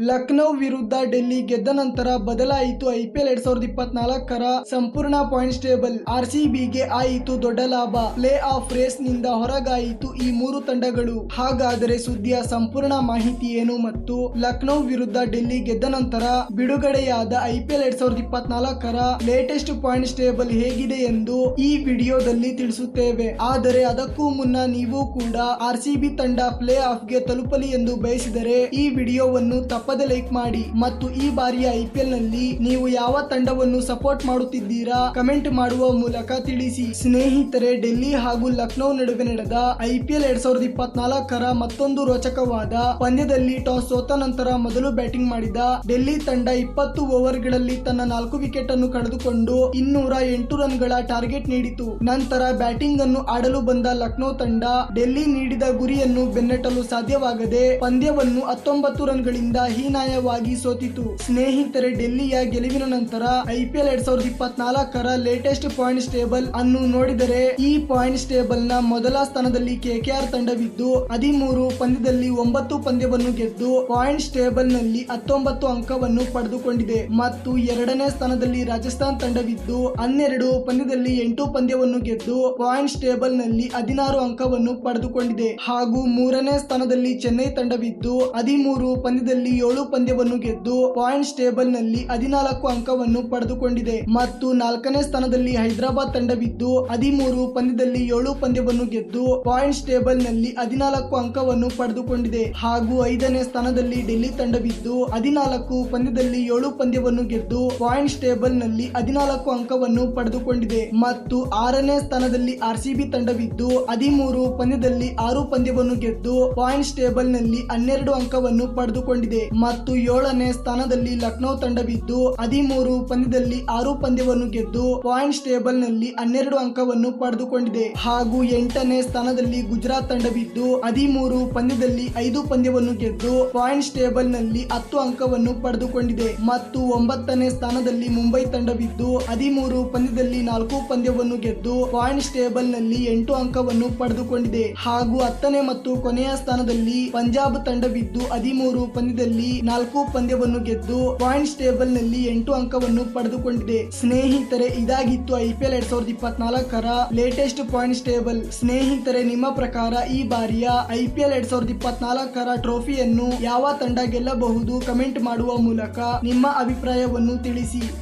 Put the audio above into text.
ಲಕ್ನೋ ವಿರುದ್ಧ ಡೆಲ್ಲಿ ಗೆದ್ದ ನಂತರ ಬದಲಾಯಿತು ಐಪಿಎಲ್ ಎರಡ್ ಸಾವಿರದ ಇಪ್ಪತ್ನಾಲ್ಕರ ಸಂಪೂರ್ಣ ಪಾಯಿಂಟ್ಸ್ ಟೇಬಲ್ ಬಿಗೆ ಆಯಿತು ದೊಡ್ಡ ಲಾಭ. ಪ್ಲೇ ಆಫ್ ರೇಸ್ನಿಂದ ಹೊರಗಾಯಿತು ಈ ಮೂರು ತಂಡಗಳು. ಹಾಗಾದರೆ ಸುದ್ದಿಯ ಸಂಪೂರ್ಣ ಮಾಹಿತಿ ಏನು ಮತ್ತು ಲಕ್ನೋ ವಿರುದ್ಧ ಡೆಲ್ಲಿ ಗೆದ್ದ ನಂತರ ಬಿಡುಗಡೆಯಾದ ಐಪಿಎಲ್ ಎರಡ್ ಸಾವಿರದ ಇಪ್ಪತ್ನಾಲ್ಕರ ಲೇಟೆಸ್ಟ್ ಪಾಯಿಂಟ್ಸ್ ಟೇಬಲ್ ಹೇಗಿದೆ ಎಂದು ಈ ವಿಡಿಯೋದಲ್ಲಿ ತಿಳಿಸುತ್ತೇವೆ. ಆದರೆ ಅದಕ್ಕೂ ಮುನ್ನ ನೀವು ಕೂಡ ಆರ್ಸಿಬಿ ತಂಡ ಪ್ಲೇ ಆಫ್ಗೆ ತಲುಪಲಿ ಎಂದು ಬಯಸಿದರೆ ಈ ವಿಡಿಯೋವನ್ನು ತಪ್ಪದೆ ಲೈಕ್ ಮಾಡಿ ಮತ್ತು ಈ ಬಾರಿಯ ಐಪಿಎಲ್ನಲ್ಲಿ ನೀವು ಯಾವ ತಂಡವನ್ನು ಸಪೋರ್ಟ್ ಮಾಡುತ್ತಿದ್ದೀರಾ ಕಮೆಂಟ್ ಮಾಡುವ ಮೂಲಕ ತಿಳಿಸಿ. ಸ್ನೇಹಿತರೆ, ಡೆಲ್ಲಿ ಹಾಗೂ ಲಕ್ನೋ ನಡುವೆ ನಡೆದ ಐಪಿಎಲ್ ಎರಡ್ ಸಾವಿರದ ಇಪ್ಪತ್ನಾಲ್ಕರ ಮತ್ತೊಂದು ರೋಚಕವಾದ ಪಂದ್ಯದಲ್ಲಿ ಟಾಸ್ ಸೋತ ನಂತರ ಮೊದಲು ಬ್ಯಾಟಿಂಗ್ ಮಾಡಿದ ಡೆಲ್ಲಿ ತಂಡ ಇಪ್ಪತ್ತು ಓವರ್ಗಳಲ್ಲಿ ತನ್ನ ನಾಲ್ಕು ವಿಕೆಟ್ ಅನ್ನು ಕಳೆದುಕೊಂಡು ಇನ್ನೂರ ಎಂಟು ರನ್ಗಳ ಟಾರ್ಗೆಟ್ ನೀಡಿತು. ನಂತರ ಬ್ಯಾಟಿಂಗ್ ಅನ್ನು ಆಡಲು ಬಂದ ಲಕ್ನೋ ತಂಡ ಡೆಲ್ಲಿ ನೀಡಿದ ಗುರಿಯನ್ನು ಬೆನ್ನಟ್ಟಲು ಸಾಧ್ಯವಾಗದೆ ಪಂದ್ಯವನ್ನು ಹತ್ತೊಂಬತ್ತು ರನ್ಗಳಿಂದ ಹೀನಾಯವಾಗಿ ಸೋತಿತು. ಸ್ನೇಹಿತರೆ, ಡೆಲ್ಲಿಯ ಗೆಲುವಿನ ನಂತರ ಐಪಿಎಲ್ ಎರಡ್ ಸಾವಿರದ ಇಪ್ಪತ್ನಾಲ್ಕರ ಲೇಟೆಸ್ಟ್ ಪಾಯಿಂಟ್ಸ್ ಟೇಬಲ್ ಅನ್ನು ನೋಡಿದರೆ, ಈ ಪಾಯಿಂಟ್ಸ್ ಟೇಬಲ್ನ ಮೊದಲ ಸ್ಥಾನದಲ್ಲಿ ಕೆಕೆಆರ್ ತಂಡವಿದ್ದು, ಹದಿಮೂರು ಪಂದ್ಯದಲ್ಲಿ ಒಂಬತ್ತು ಪಂದ್ಯವನ್ನು ಗೆದ್ದು ಪಾಯಿಂಟ್ಸ್ ಟೇಬಲ್ನಲ್ಲಿ ಹತ್ತೊಂಬತ್ತು ಅಂಕವನ್ನು ಪಡೆದುಕೊಂಡಿದೆ. ಮತ್ತು ಎರಡನೇ ಸ್ಥಾನದಲ್ಲಿ ರಾಜಸ್ಥಾನ್ ತಂಡವಿದ್ದು, ಹನ್ನೆರಡು ಪಂದ್ಯದಲ್ಲಿ ಎಂಟು ಪಂದ್ಯವನ್ನು ಗೆದ್ದು ಪಾಯಿಂಟ್ಸ್ ಟೇಬಲ್ನಲ್ಲಿ ಹದಿನಾರು ಅಂಕವನ್ನು ಪಡೆದುಕೊಂಡಿದೆ. ಹಾಗೂ ಮೂರನೇ ಸ್ಥಾನದಲ್ಲಿ ಚೆನ್ನೈ ತಂಡವಿದ್ದು, ಹದಿಮೂರು ಪಂದ್ಯದಲ್ಲಿ ಏಳು ಪಂದ್ಯವನ್ನು ಗೆದ್ದು ಪಾಯಿಂಟ್ಸ್ ಟೇಬಲ್ನಲ್ಲಿ ಹದಿನಾಲ್ಕು ಅಂಕವನ್ನು ಪಡೆದುಕೊಂಡಿದೆ. ಮತ್ತು ನಾಲ್ಕನೇ ಸ್ಥಾನದಲ್ಲಿ ಹೈದರಾಬಾದ್ ತಂಡವಿದ್ದು, ಹದಿಮೂರು ಪಂದ್ಯದಲ್ಲಿ ಏಳು ಪಂದ್ಯವನ್ನು ಗೆದ್ದು ಪಾಯಿಂಟ್ಸ್ ಟೇಬಲ್ನಲ್ಲಿ ಹದಿನಾಲ್ಕು ಅಂಕವನ್ನು ಪಡೆದುಕೊಂಡಿದೆ. ಹಾಗೂ ಐದನೇ ಸ್ಥಾನದಲ್ಲಿ ಡೆಲ್ಲಿ ತಂಡವಿದ್ದು, ಹದಿನಾಲ್ಕು ಪಂದ್ಯದಲ್ಲಿ ಏಳು ಪಂದ್ಯವನ್ನು ಗೆದ್ದು ಪಾಯಿಂಟ್ಸ್ ಟೇಬಲ್ನಲ್ಲಿ ಹದಿನಾಲ್ಕು ಅಂಕವನ್ನು ಪಡೆದುಕೊಂಡಿದೆ. ಮತ್ತು ಆರನೇ ಸ್ಥಾನದಲ್ಲಿ ಆರ್ಸಿಬಿ ತಂಡವಿದ್ದು, ಹದಿಮೂರು ಪಂದ್ಯದಲ್ಲಿ ಆರು ಪಂದ್ಯವನ್ನು ಗೆದ್ದು ಪಾಯಿಂಟ್ಸ್ ಟೇಬಲ್ನಲ್ಲಿ ಹನ್ನೆರಡು ಅಂಕವನ್ನು ಪಡೆದುಕೊಂಡಿದೆ. ಮತ್ತು ಏಳನೇ ಸ್ಥಾನದಲ್ಲಿ ಲಕ್ನೋ ತಂಡವಿದ್ದು, ಹದಿಮೂರು ಪಂದ್ಯದಲ್ಲಿ ಆರು ಪಂದ್ಯವನ್ನು ಗೆದ್ದು ಪಾಯಿಂಟ್ಸ್ ಟೇಬಲ್ನಲ್ಲಿ ಹನ್ನೆರಡು ಅಂಕವನ್ನು ಪಡೆದುಕೊಂಡಿದೆ. ಹಾಗೂ ಎಂಟನೇ ಸ್ಥಾನದಲ್ಲಿ ಗುಜರಾತ್ ತಂಡವಿದ್ದು, ಹದಿಮೂರು ಪಂದ್ಯದಲ್ಲಿ ಐದು ಪಂದ್ಯವನ್ನು ಗೆದ್ದು ಪಾಯಿಂಟ್ಸ್ ಟೇಬಲ್ನಲ್ಲಿ ಹತ್ತು ಅಂಕವನ್ನು ಪಡೆದುಕೊಂಡಿದೆ. ಮತ್ತು ಒಂಬತ್ತನೇ ಸ್ಥಾನದಲ್ಲಿ ಮುಂಬೈ ತಂಡವಿದ್ದು, ಹದಿಮೂರು ಪಂದ್ಯದಲ್ಲಿ ನಾಲ್ಕು ಪಂದ್ಯವನ್ನು ಗೆದ್ದು ಪಾಯಿಂಟ್ಸ್ ಟೇಬಲ್ನಲ್ಲಿ ಎಂಟು ಅಂಕವನ್ನು ಪಡೆದುಕೊಂಡಿದೆ. ಹಾಗೂ ಹತ್ತನೇ ಮತ್ತು ಕೊನೆಯ ಸ್ಥಾನದಲ್ಲಿ ಪಂಜಾಬ್ ತಂಡವಿದ್ದು, ಹದಿಮೂರು ಪಂದ್ಯದಲ್ಲಿ ನಾಲ್ಕು ಪಂದ್ಯವನ್ನು ಗೆದ್ದು ಪಾಯಿಂಟ್ಸ್ ಟೇಬಲ್ನಲ್ಲಿ ಎಂಟು ಅಂಕವನ್ನು ಪಡೆದುಕೊಂಡಿದೆ. ಸ್ನೇಹಿತರೆ, ಇದಾಗಿತ್ತು ಐಪಿಎಲ್ ಎರಡ್ ಸಾವಿರದ ಇಪ್ಪತ್ನಾಲ್ಕರ ಲೇಟೆಸ್ಟ್ ಪಾಯಿಂಟ್ಸ್ ಟೇಬಲ್ ಸ್ನೇಹಿತರೆ, ನಿಮ್ಮ ಪ್ರಕಾರ ಈ ಬಾರಿಯ ಐಪಿಎಲ್ ಎರಡ್ ಸಾವಿರದ ಇಪ್ಪತ್ನಾಲ್ಕರ ಟ್ರೋಫಿಯನ್ನು ಯಾವ ತಂಡ ಗೆಲ್ಲಬಹುದು? ಕಮೆಂಟ್ ಮಾಡುವ ಮೂಲಕ ನಿಮ್ಮ ಅಭಿಪ್ರಾಯವನ್ನು ತಿಳಿಸಿ.